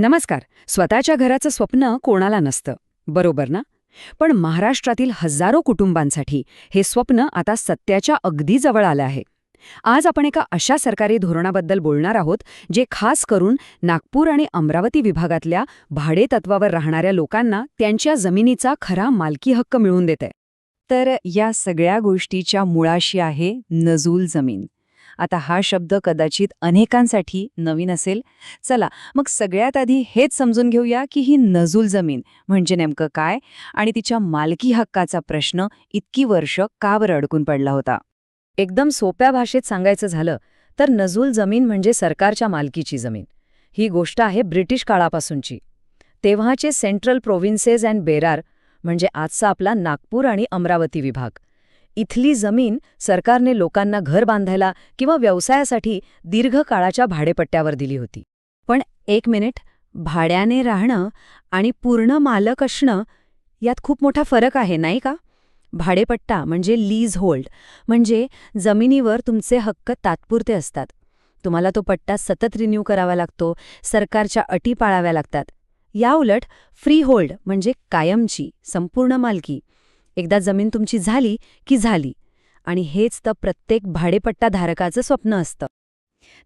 नमस्कार. स्वतःच्या घराचं स्वप्न कोणाला नसतं. बरोबर ना? पण महाराष्ट्रातील हजारो कुटुंबांसाठी हे स्वप्न आता सत्याच्या अगदी जवळ आलं आहे. आज आपण एका अशा सरकारी धोरणाबद्दल बोलणार आहोत जे खास करून नागपूर आणि अमरावती विभागातल्या भाडे तत्वावर राहणाऱ्या लोकांना त्यांच्या जमिनीचा खरा मालकी हक्क मिळवून देत तर या सगळ्या गोष्टीच्या मुळाशी आहे नजूल जमीन. आता हा शब्द कदाचित अनेकांसाठी नवीन असेल. चला मग सगळ्यात आधी हेच समजून घेऊया की ही नजूल जमीन म्हणजे नेमकं काय आणि तिच्या मालकी हक्काचा प्रश्न इतकी वर्ष का बरं अडकून पडला होता? एकदम सोप्या भाषेत सांगायचं झालं तर नजूल जमीन म्हणजे सरकारच्या मालकीची जमीन. ही गोष्ट आहे ब्रिटिश काळापासूनची. तेव्हाचे सेंट्रल प्रोव्हिन्सेस अँड बेरार म्हणजे आजचा आपला नागपूर आणि अमरावती विभाग. इथली जमीन सरकारने लोकांना घर बांधायला किंवा व्यवसायासाठी दीर्घ काळाच्या भाडेपट्ट्यावर दिली होती. पण एक मिनिट भाड्याने राहणं आणि पूर्ण मालक असणं यात खूप मोठा फरक आहे नाही का? भाडेपट्टा म्हणजे लीज होल्ड म्हणजे जमिनीवर तुमचे हक्क तात्पुरते असतात. तुम्हाला तो पट्टा सतत रिन्यू करावा लागतो सरकारच्या अटी पाळाव्या लागतात. याउलट फ्री होल्ड म्हणजे कायमची संपूर्ण मालकी. एकदा जमीन तुमची झाली की झाली. आणि हेच तर प्रत्येक भाडेपट्टाधारकाचं स्वप्न असतं.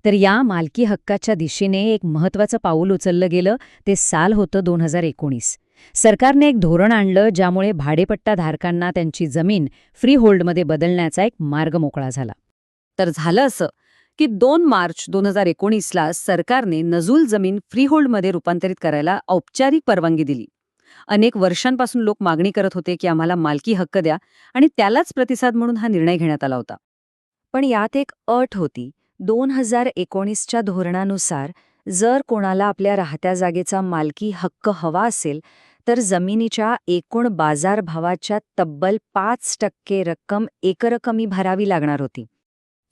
तर या मालकी हक्काच्या दिशेने एक महत्वाचं पाऊल उचललं गेलं ते साल होतं दोन हजार एकोणीस. सरकारने एक धोरण आणलं ज्यामुळे भाडेपट्टाधारकांना त्यांची जमीन फ्री होल्डमध्ये बदलण्याचा एक मार्ग मोकळा झाला. तर झालं असं की दोन मार्च दोन हजार एकोणीसला सरकारने नजूल जमीन फ्रीहोल्डमध्ये रूपांतरित करायला औपचारिक परवानगी दिली. अनेक वर्षांपासून लोक मागणी करत होते की आम्हाला मालकी हक्क द्या आणि त्यालाच प्रतिसाद म्हणून हा निर्णय घेण्यात आला होता. पण यात एक अट होती. दोन हजार एकोणीसच्या धोरणानुसार जर कोणाला आपल्या राहत्या जागेचा मालकी हक्क हवा असेल तर जमिनीच्या एकूण बाजारभावाच्या तब्बल पाच टक्के रक्कम एकरकमी भरावी लागणार होती.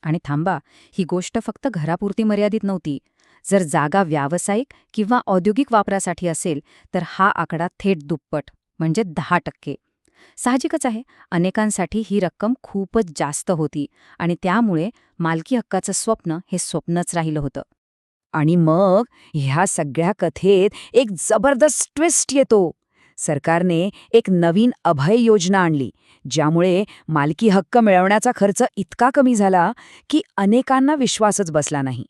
आणि थांबा ही गोष्ट फक्त घरापुरती मर्यादित नव्हती जर जागा व्यावसायिक किंवा औद्योगिक वापरासाठी असेल तर हा आकडा थेट दुप्पट म्हणजे दहा टक्के. साहजिकच आहे अनेकांसाठी ही रक्कम खूपच जास्त होती आणि त्यामुळे मालकी हक्काचं स्वप्न हे स्वप्नच राहिलं होतं. आणि मग ह्या सगळ्या कथेत एक जबरदस्त ट्विस्ट येतो. सरकारने एक नवीन अभय योजना आणली ज्यामुळे मालकी हक्क मिळवण्याचा खर्च इतका कमी झाला की अनेकांना विश्वासच बसला नाही.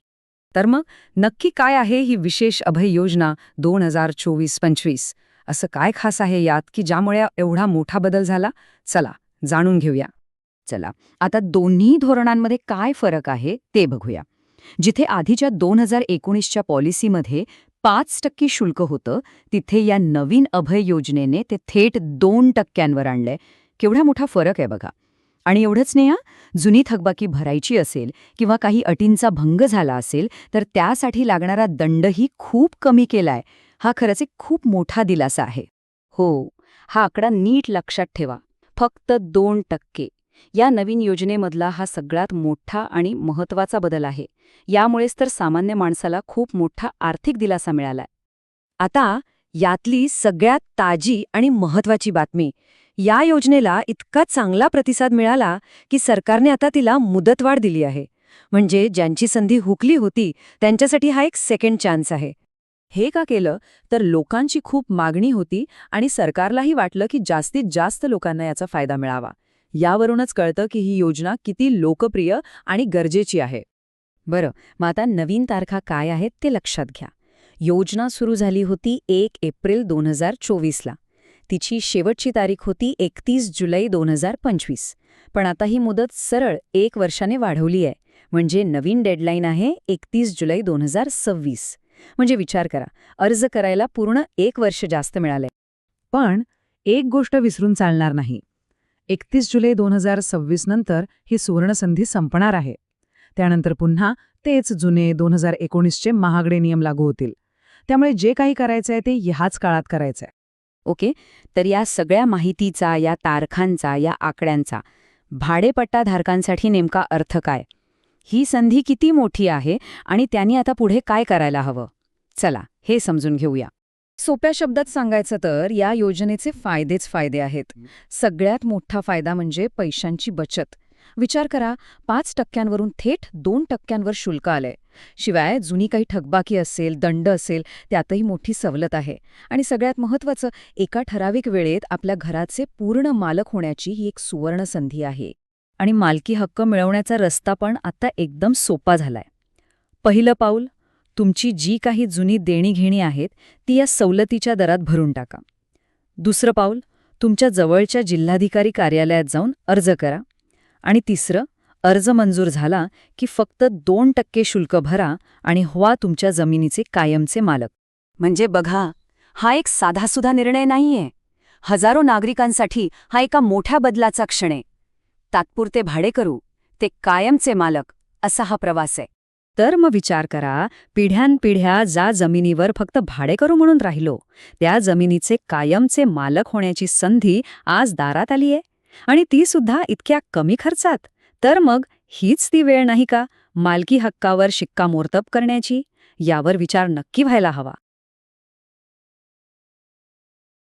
तर मग नक्की काय आहे ही विशेष अभय योजना दोन हजार चोवीस पंचवीस? असं काय खास आहे यात की ज्यामुळे एवढा मोठा बदल झाला? चला जाणून घेऊया. चला आता दोन्ही धोरणांमध्ये काय फरक आहे ते बघूया. जिथे आधीच्या दोन हजार एकोणीसच्या पॉलिसीमध्ये पाच टक्के शुल्क होतं तिथे या नवीन अभय योजनेने ते थेट दोन टक्क्यांवर आणलंय. केवढा मोठा फरक आहे बघा. आणि एवढंच नेहा जुनी थकबाकी भरायची असेल किंवा काही अटींचा भंग झाला असेल तर त्यासाठी लागणारा दंडही खूप कमी केलाय. हा खरंच एक खूप मोठा दिलासा आहे. हो हा आकडा नीट लक्षात ठेवा. फक्त दोन टक्के. या नवीन योजनेमधला हा सगळ्यात मोठा आणि महत्त्वाचा बदल आहे. यामुळेच तर सामान्य माणसाला खूप मोठा आर्थिक दिलासा मिळालाय. आता यातली सगळ्यात ताजी आणि महत्वाची बातमी. या योजनेला इतका चांगला प्रतिसाद मिळाला की सरकारने आता तिला मुदतवाढ दिली आहे. म्हणजे ज्यांची संधी हुकली होती त्यांच्यासाठी हा एक सेकंड चान्स आहे. हे का केलं? तर लोकांची खूप मागणी होती आणि सरकारलाही वाटलं की जास्तीत जास्त लोकांना याचा फायदा मिळावा. यावरूनच कळतं की ही योजना किती लोकप्रिय आणि गरजेची आहे. बरं मग आता नवीन तारखा काय आहेत ते लक्षात घ्या. योजना सुरू झाली होती एक एप्रिल दोन हजार चोवीसला. तिची शेवटची तारीख होती एकतीस जुलै दोन हजार पंचवीस. पण आता ही मुदत सरळ एक वर्षाने वाढवली आहे. म्हणजे नवीन डेडलाईन आहे एकतीस जुलै दोन हजार सव्वीस. म्हणजे विचार करा अर्ज करायला पूर्ण एक वर्ष जास्त मिळालंय. पण एक गोष्ट विसरून चालणार नाही. एकतीस जुलै दोन हजार सव्वीस नंतर ही सुवर्णसंधी संपणार आहे. त्यानंतर पुन्हा तेच जुने दोन हजार एकोणीसचे महागडे नियम लागू होतील. त्यामुळे जे काही करायचंय ते ह्याच काळात करायचंय. ओके? तर या सगळ्या माहितीचा या तारखांचा या आकड्यांचा भाडेपट्टाधारकांसाठी नेमका अर्थ काय? ही संधी किती मोठी आहे आणि त्यांनी आता पुढे काय करायला हवं? चला हे समजून घेऊया. सोप्या शब्दात सांगायचं तर या योजनेचे फायदेच फायदे आहेत. सगळ्यात मोठा फायदा म्हणजे पैशांची बचत. विचार करा पाच टक्क्यांवरून थेट दोन टक्क्यांवर शुल्क आलंय. शिवाय जुनी काही ठगबाकी असेल दंड असेल त्यातही मोठी सवलत आहे. आणि सगळ्यात महत्त्वाचं एका ठराविक वेळेत आपल्या घराचे पूर्ण मालक होण्याची ही एक सुवर्ण संधी आहे. आणि मालकी हक्क मिळवण्याचा रस्ता पण आता एकदम सोपा झालाय. पहिलं पाऊल तुमची जी काही जुनी देणीघेणी आहेत ती या सवलतीच्या दरात भरून टाका. दुसरं पाऊल तुमच्या जवळच्या जिल्हाधिकारी कार्यालयात जाऊन अर्ज करा. आणि तिसरं अर्ज मंजूर झाला की फक्त दोन टक्के शुल्क भरा आणि व्हा तुमच्या जमिनीचे कायमचे मालक. म्हणजे बघा हा एक साधासुधा निर्णय नाहीये. हजारो नागरिकांसाठी हा एका मोठ्या बदलाचा क्षण आहे. तात्पुरते भाडे करू ते कायमचे मालक असा हा प्रवास आहे. तर मग विचार करा पिढ्यानपिढ्या ज्या जमिनीवर फक्त भाडेकरू म्हणून राहिलो त्या जमिनीचे कायमचे मालक होण्याची संधी आज दारात आलीये. आणि ती सुद्धा इतक्या कमी खर्चात. तर मग हीच ती वेळ नाही का? मालकी हक्कावर शिक्कामोर्तब करण्याची? यावर विचार नक्की व्हायला हवा.